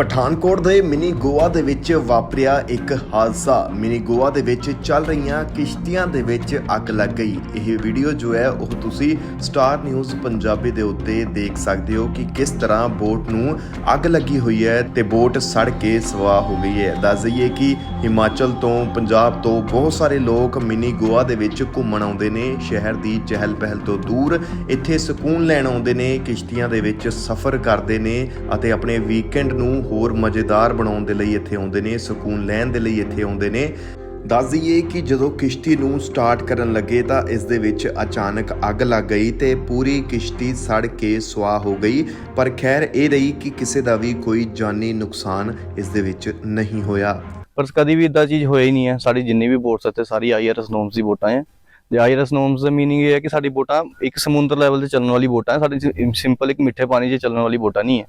ਪਠਾਨਕੋਟ ਦੇ ਮਿਨੀ ਗੋਆ ਦੇ ਵਿੱਚ ਵਾਪਰਿਆ ਇੱਕ ਹਾਦਸਾ। ਮਿਨੀ ਗੋਆ ਦੇ ਵਿੱਚ ਚੱਲ ਰਹੀਆਂ ਕਿਸ਼ਤੀਆਂ ਦੇ ਵਿੱਚ ਅੱਗ ਲੱਗ ਗਈ। ਇਹ ਵੀਡੀਓ ਜੋ ਹੈ, ਉਹ ਤੁਸੀਂ ਸਟਾਰ ਨਿਊਜ਼ ਪੰਜਾਬੀ ਦੇ ਉੱਤੇ ਦੇਖ ਸਕਦੇ ਹੋ ਕਿ ਕਿਸ ਤਰ੍ਹਾਂ ਬੋਟ ਨੂੰ ਅੱਗ ਲੱਗੀ ਹੋਈ ਹੈ ਤੇ ਬੋਟ ਸੜ ਕੇ ਸਵਾਹ ਹੋ ਗਈ ਹੈ। ਦੱਸ ਦਈਏ ਕਿ ਹਿਮਾਚਲ ਤੋਂ ਪੰਜਾਬ ਤੋਂ ਬਹੁਤ ਸਾਰੇ ਲੋਕ ਮਿਨੀ ਗੋਆ ਦੇ ਵਿੱਚ ਘੁੰਮਣ ਆਉਂਦੇ ਨੇ। ਸ਼ਹਿਰ ਦੀ ਚਹਿਲ ਪਹਿਲ ਤੋਂ ਦੂਰ ਇੱਥੇ ਸਕੂਨ ਲੈਣ ਆਉਂਦੇ ਨੇ, ਕਿਸ਼ਤੀਆਂ ਦੇ ਵਿੱਚ ਸਫ਼ਰ ਕਰਦੇ ਨੇ ਅਤੇ ਆਪਣੇ ਵੀਕਐਂਡ ਨੂੰ ਹੋਰ ਮਜ਼ੇਦਾਰ ਬਣਾਉਣ ਦੇ ਲਈ ਇੱਥੇ ਆਉਂਦੇ ਨੇ, ਸਕੂਨ ਲੈਣ ਦੇ ਲਈ ਇੱਥੇ ਆਉਂਦੇ ਨੇ। ਦੱਸ ਦਈਏ ਕਿ ਜਦੋਂ ਕਿਸ਼ਤੀ ਨੂੰ ਸਟਾਰਟ ਕਰਨ ਲੱਗੇ ਤਾਂ ਇਸ ਦੇ ਵਿੱਚ ਅਚਾਨਕ ਅੱਗ ਲੱਗ ਗਈ ਤੇ ਪੂਰੀ ਕਿਸ਼ਤੀ ਸੜ ਕੇ ਸੁਆਹ ਹੋ ਗਈ। ਪਰ ਖੈਰ ਇਹ ਰਹੀ ਕਿ ਕਿਸੇ ਦਾ ਵੀ ਕੋਈ ਜਾਨੀ ਨੁਕਸਾਨ ਇਸ ਦੇ ਵਿੱਚ ਨਹੀਂ ਹੋਇਆ। ਪਰ ਕਦੀ ਵੀ ਇਦਾਂ ਚੀਜ਼ ਹੋਇਆ ਹੀ ਨਹੀਂ ਹੈ। ਸਾਡੀ ਜਿੰਨੀ ਵੀ ਬੋਟਸ ਇੱਥੇ ਸਾਰੀ ਆਈਆਰਐਸ ਨੋਮਸ ਦੀ ਬੋਟਾਂ ਹੈ। ਜੇ ਆਈਆਰਐਸ ਨੋਮਸ ਦਾ ਮੀਨਿੰਗ ਇਹ ਹੈ ਕਿ ਸਾਡੀ ਬੋਟਾਂ ਇੱਕ ਸਮੁੰਦਰ ਲੈਵਲ ਤੇ ਚੱਲਣ ਵਾਲੀ ਬੋਟਾਂ ਹੈ। ਸਾਡੀ ਸਿੰਪਲ ਇੱਕ ਮਿੱਠੇ ਪਾਣੀ 'ਚ ਚੱਲਣ ਵਾਲੀ ਬੋਟਾਂ ਨਹੀਂ ਹੈ।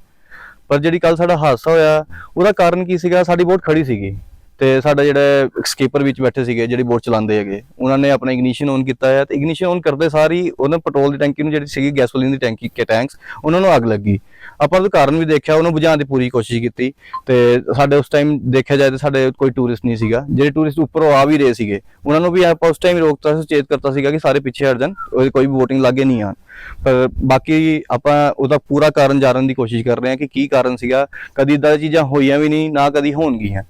ਪਰ ਜਿਹੜੀ ਕੱਲ ਸਾਡਾ ਹਾਦਸਾ ਹੋਇਆ ਉਹਦਾ ਕਾਰਨ ਕੀ ਸੀਗਾ? ਸਾਡੀ ਬੋਟ ਖੜੀ ਸੀਗੀ। ਤੇ ਸਾਡਾ ਜਿਹੜਾ ਸਕੀਪਰ ਵਿੱਚ ਬੈਠੇ ਸੀਗੇ, ਜਿਹੜੀ ਬੋਟ ਚਲਾਉਂਦੇ ਹੈਗੇ, ਉਹਨਾਂ ਨੇ ਆਪਣਾ ਇਗਨੀਸ਼ਨ ਔਨ ਕੀਤਾ ਹੈ ਤੇ ਇਗਨੀਸ਼ਨ ਔਨ ਕਰਦੇ ਸਾਰੀ ਉਹਨਾਂ ਪੈਟਰੋਲ ਦੀ ਟੈਂਕੀ ਨੂੰ ਜਿਹੜੀ ਸੀਗੀ ਗੈਸੋਲੀਨ ਦੀ ਟੈਂਕੀ ਕੇ ਟੈਂਕਸ ਉਹਨਾਂ ਨੂੰ ਅੱਗ ਲੱਗੀ। ਆਪਾਂ ਉਹਦਾ ਕਾਰਨ ਵੀ ਦੇਖਿਆ, ਉਹਨੂੰ ਬੁਝਾਉਣ ਦੀ ਪੂਰੀ ਕੋਸ਼ਿਸ਼ ਕੀਤੀ ਤੇ ਸਾਡੇ ਉਸ ਟਾਈਮ ਦੇਖਿਆ ਜਾਏ ਤਾਂ ਸਾਡੇ ਕੋਈ ਟੂਰਿਸਟ ਨਹੀਂ ਸੀਗਾ। ਜਿਹੜੇ ਟੂਰਿਸਟ ਉੱਪਰੋਂ ਆ ਵੀ ਰਹੇ ਸੀਗੇ, ਉਹਨਾਂ ਨੂੰ ਵੀ ਆਪਾਂ ਉਸ ਟਾਈਮ ਰੋਕਤਾ ਸੀ ਚੇਤ ਕਰਤਾ ਸੀਗਾ ਕਿ ਸਾਰੇ ਪਿੱਛੇ ਹਟ ਜਾਣ, ਉਹ ਕੋਈ ਵੀ VOTING ਲਾਗੇ ਨਹੀਂ ਆਣ ਪਰ ਬਾਕੀ ਆਪਾਂ ਉਹਦਾ ਪੂਰਾ ਕਾਰਨ ਜਾਣਨ ਦੀ ਕੋਸ਼ਿਸ਼ ਕਰ ਰਹੇ ਹਾਂ ਕਿ ਕੀ ਕਾਰਨ ਸੀਗਾ, ਕਦੀ ਇਦਾਂ ਦੀਆਂ ਚੀਜ਼ਾਂ ਹੋਈਆਂ ਵੀ ਨਹੀਂ, ਨਾ ਕਦੀ ਹੋਣਗੀਆਂ।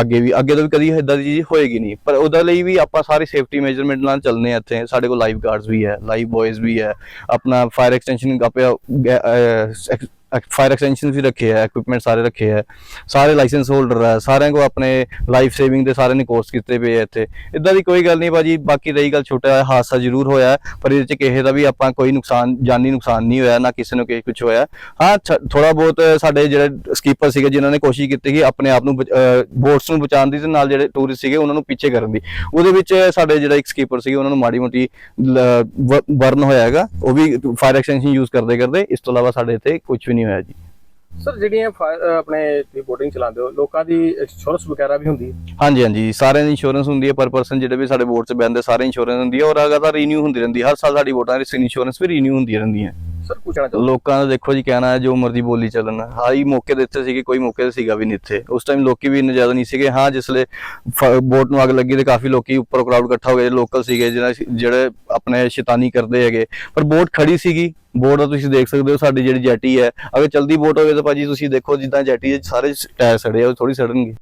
ਅੱਗੇ ਵੀ, ਅੱਗੇ ਤੋਂ ਵੀ ਕਦੀ ਇਦਾਂ ਦੀ ਚੀਜ਼ ਹੋਏਗੀ ਨਹੀਂ। ਪਰ ਉਹਦੇ ਲਈ ਵੀ ਆਪਾਂ ਸਾਰੇ ਸੇਫਟੀ ਮੈਜਰਮੈਂਟ ਨਾਲ ਚੱਲਨੇ ਆ ਇੱਥੇ। ਸਾਡੇ ਕੋਲ ਲਾਈਵ ਗਾਰਡਸ ਵੀ ਹੈ ਲਾਈਵ ਬॉयਜ਼ ਵੀ ਹੈ। ਆਪਣਾ ਫਾਇਰ ਐਕਸਟੈਂਸ਼ਨ ਆਪਿਆ ਫਾਇਰ ਐਕਸਟੈਂਸ਼ਨ ਵੀ ਰੱਖੇ ਹੈ ਇਕਵਿਪਮੈਂਟ ਸਾਰੇ ਰੱਖੇ ਹੈ, ਸਾਰੇ ਲਾਇਸੈਂਸ ਹੋਲਡਰ ਹੈ, ਸਾਰਿਆਂ ਕੋ ਆਪਣੇ ਲਾਈਫ ਸੇਵਿੰਗ ਦੇ ਸਾਰਿਆਂ ਨੇ ਕੋਰਸ ਕੀਤੇ ਪਏ ਹੈ ਇੱਥੇ। ਇਦਾਂ ਦੀ ਕੋਈ ਗੱਲ ਨਹੀਂ ਬਾਜੀ ਬਾਕੀ ਰਹੀ ਗੱਲ ਛੋਟਾ ਹਾਦਸਾ ਜ਼ਰੂਰ ਹੋਇਆ ਪਰ ਇਹਦੇ ਚ ਕਿਸੇ ਦਾ ਵੀ ਆਪਾਂ ਕੋਈ ਨੁਕਸਾਨ, ਜਾਨੀ ਨੁਕਸਾਨ ਨਹੀਂ ਹੋਇਆ, ਨਾ ਕਿਸੇ ਨੂੰ ਕਿਸੇ ਕੁਝ ਹੋਇਆ। ਹਾਂ ਥੋੜਾ ਬਹੁਤ ਸਾਡੇ ਜਿਹੜੇ ਸਕੀਪਰ ਸੀਗੇ, ਜਿਨ੍ਹਾਂ ਨੇ ਕੋਸ਼ਿਸ਼ ਕੀਤੀ ਕਿ ਆਪਣੇ ਆਪ ਨੂੰ ਬੋਟਸ ਨੂੰ ਬਚਾਉਣ ਦੀ ਤੇ ਨਾਲ ਜਿਹੜੇ ਟੂਰਿਸਟ ਸੀਗੇ, ਉਹਨਾਂ ਨੂੰ ਪਿੱਛੇ ਕਰਨ ਦੀ। ਉਹਦੇ ਵਿੱਚ ਸਾਡੇ ਜਿਹੜਾ ਇੱਕ ਸਕੀਪਰ ਸੀਗੇ, ਉਹਨਾਂ ਨੂੰ ਮਾੜੀ ਮੋਟੀ ਬਰਨ ਹੋਇਆ ਹੈਗਾ, ਉਹ ਵੀ ਫਾਇਰ ਐਕਸਟੈਂਸ਼ਨ ਯੂਜ਼ ਕਰਦੇ ਕਰਦੇ ਇਸ ਤੋਂ ਇਲਾਵਾ ਸਾਡੇ ਇੱਥੇ ਕੁਝ ਵੀ ਨਹੀਂ ਹੋਇਆ ਜੀ। ਸਰ ਜਿਹੜੀਆਂ ਅਹ ਆਪਣੇ ਤੁਸੀਂ ਬੋਟਿੰਗ ਚਲਾਉਂਦੇ ਹੋ ਲੋਕਾਂ ਦੀ ਇੰਸ਼ੋਰੈਂਸ ਵਗੈਰਾ ਵੀ ਹੁੰਦੀ ਹੈ? ਹਾਂਜੀ ਹਾਂਜੀ ਸਾਰਿਆਂ ਦੀ ਇੰਸ਼ੋਰੈਂਸ ਹੁੰਦੀ ਹੈ ਪਰ ਪਰਸਨ ਜਿਹੜੇ ਵੀ ਸਾਡੇ ਬੋਰਡ 'ਚ ਬੈੰਦੇ ਸਾਰੇ ਇੰਸ਼ੋਰੈਂਸ ਹੁੰਦੀ ਹੈ ਔਰ ਲਗਾਤਾਰ ਰੀਨਿਊ ਹੁੰਦੀ ਰਹਿੰਦੀ ਹੈ। ਹਰ ਸਾਲ ਸਾਡੀ ਵੋਟਾਂ ਦੀ ਇੰਸ਼ੋਰੈਂਸ ਵੀ ਰੀਨਿਊ ਹੁੰਦੀ ਰਹਿੰਦੀ ਹੈ। ਸਰ ਪੁੱਛਣਾ ਚਾਹੁੰਦਾ ਲੋਕਾਂ ਦਾ ਦੇਖੋ ਜੀ, ਕਹਿਣਾ ਹੈ ਜੋ ਮਰਜ਼ੀ ਬੋਲੀ ਚੱਲਣ। ਹਾਈ ਮੌਕੇ ਦੇ ਇੱਥੇ ਸੀਗੇ, ਕੋਈ ਮੌਕੇ ਤੇ ਸੀਗਾ ਵੀ ਨਹੀਂ ਇੱਥੇ। ਉਸ ਟਾਈਮ ਲੋਕੀ ਵੀ ਇੰਨੇ ਜ਼ਿਆਦਾ ਨਹੀਂ ਸੀਗੇ। ਹਾਂ ਜਿਸਲੇ ਬੋਟ ਨੂੰ ਅੱਗ ਲੱਗੀ ਤੇ ਕਾਫੀ ਲੋਕੀ ਉੱਪਰ ਕਰਾਊਡ ਇਕੱਠਾ ਹੋ ਗਏ ਲੋਕਲ ਸੀਗੇ ਜਿਹੜਾ ਜਿਹੜੇ ਆਪਣੇ ਸ਼ੈਤਾਨੀ ਕਰਦੇ ਹੈਗੇ। ਪਰ ਬੋਟ ਖੜੀ ਸੀਗੀ। ਬੋਟ ਦਾ ਤੁਸੀਂ ਦੇਖ ਸਕਦੇ ਹੋ, ਸਾਡੀ ਜਿਹੜੀ ਜੈਟੀ ਹੈ। ਅਗਰ ਚਲਦੀ ਬੋਟ ਹੋਵੇ ਤਾਂ ਭਾਜੀ ਤੁਸੀਂ ਦੇਖੋ, ਜਿੱਦਾਂ ਜੈਟੀ ਦੇ ਸਾਰੇ ਟਾਇਰ ਸੜੇ ਆ, ਉਹ ਥੋੜੀ ਸੜਨਗੇ।